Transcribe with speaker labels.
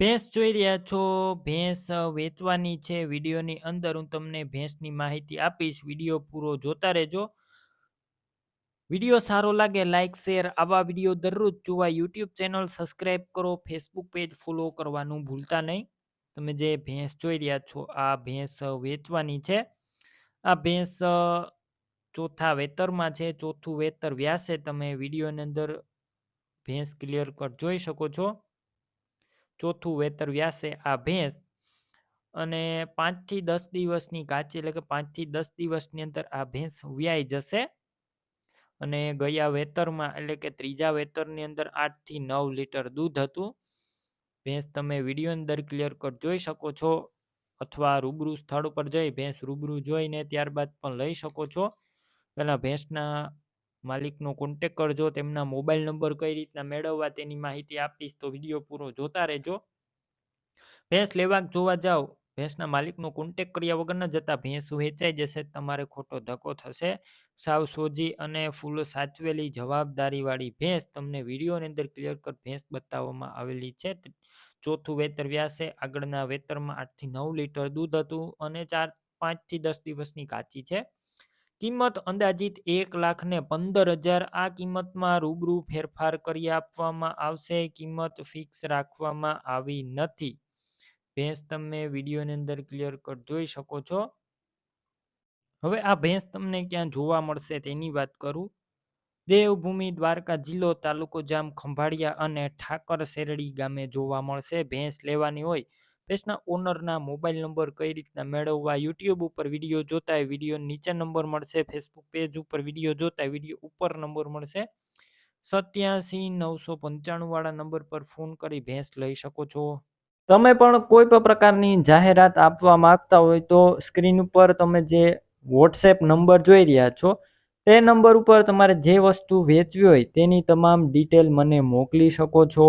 Speaker 1: ભેંસ જોઈ રહ્યા છો. ભેંસ વેચવાની છે. વિડીયોની અંદર હું તમને ભેંસની માહિતી આપીશ. વીડિયો પૂરો જોતા રહેજો. વીડિયો સારો લાગે લાઇક શેર, આવા વીડિયો દરરોજ જોવા યુટ્યુબ ચેનલ સબસ્ક્રાઇબ કરો. ફેસબુક પેજ ફોલો કરવાનું ભૂલતા નહીં. તમે જે ભેંસ જોઈ રહ્યા છો, આ ભેંસ વેચવાની છે. આ ભેંસ ચોથા વેતરમાં છે. ચોથું વેતર વ્યાસે. તમે વિડીયોની અંદર ભેંસ ક્લિયર કટ જોઈ શકો છો. ચોથું વેતર વ્યાસે આ ભેંસ. અને પાંચથી દસ દિવસની કાચી એટલે કે પાંચથી દસ દિવસની અંદર આ ભેંસ વ્યાઈ જશે. અને ગયા વેતરમાં એટલે કે ત્રીજા વેતરની અંદર આઠથી નવ લીટર દૂધ હતું. ભેંસ તમે વીડિયો અંદર ક્લિયર કટ જોઈ શકો છો. અથવા રૂબરૂ સ્થળ પર જઈ ભેંસ રૂબરૂ જોઈને ત્યારબાદ પણ લઈ શકો છો. પહેલાં ભેંસના માલિકનો કોન્ટેક કરજો, તેમના મોબાઈલ નંબર કઈ રીતના મેળવવા તેની માહિતી આપીશ, તો વીડિયો પૂરો જોતા રહેજો. ભેંસ લેવા જોવા જાઓ ભેંસના માલિકનો કોન્ટેક કર્યા વગર ન જતા, ભેંસ વેચાઈ જશે, તમારે ખોટો ધક્કો થશે. સાવ સોજી અને ફૂલો સાચવેલી જવાબદારીવાળી ભેંસ તમને વિડીયોની અંદર ક્લિયર કટ ભેંસ બતાવવામાં આવેલી છે. ચોથું વેતર વ્યાસે, આગળના વેતરમાં આઠથી નવ લીટર દૂધ હતું અને ચાર પાંચથી દસ દિવસની કાચી છે. કિંમત અંદાજિત એક લાખ ને પંદર હજાર આ કિંમતમાં રૂબરૂ ફેરફાર કરી આપવામાં આવશે. કિંમત ફિક્સ રાખવામાં આવી નથી. ભેંસ, તમે વિડીયોની અંદર ક્લિયર કટ જોઈ શકો છો. હવે આ ભેંસ તમને ક્યાં જોવા મળશે તેની વાત કરું. દેવભૂમિ, દ્વારકા જિલ્લો, તાલુકો જામ, ખંભાળિયા અને ઠાકર શેરડી ગામે જોવા મળશે. ભેંસ લેવાની હોય ભેંસના ઓનરના મોબાઈલ નંબર કઈ રીતના મેળવવા, યુટ્યુબ ઉપર વીડિયો જોતા હોય વીડિયો નીચે નંબર મળશે, ફેસબુક પેજ ઉપર વીડિયો જોતા વીડિયો ઉપર નંબર મળશે. સત્યાસી નવસો પંચાણું વાળા નંબર પર ફોન કરી ભેંસ લઈ શકો છો. તમે પણ કોઈ પણ પ્રકારની જાહેરાત આપવા માંગતા હોય તો સ્ક્રીન ઉપર તમે જે વોટ્સએપ નંબર જોઈ રહ્યા છો, તે નંબર ઉપર તમારે જે વસ્તુ વેચવી હોય તેની તમામ ડિટેલ મને મોકલી શકો છો.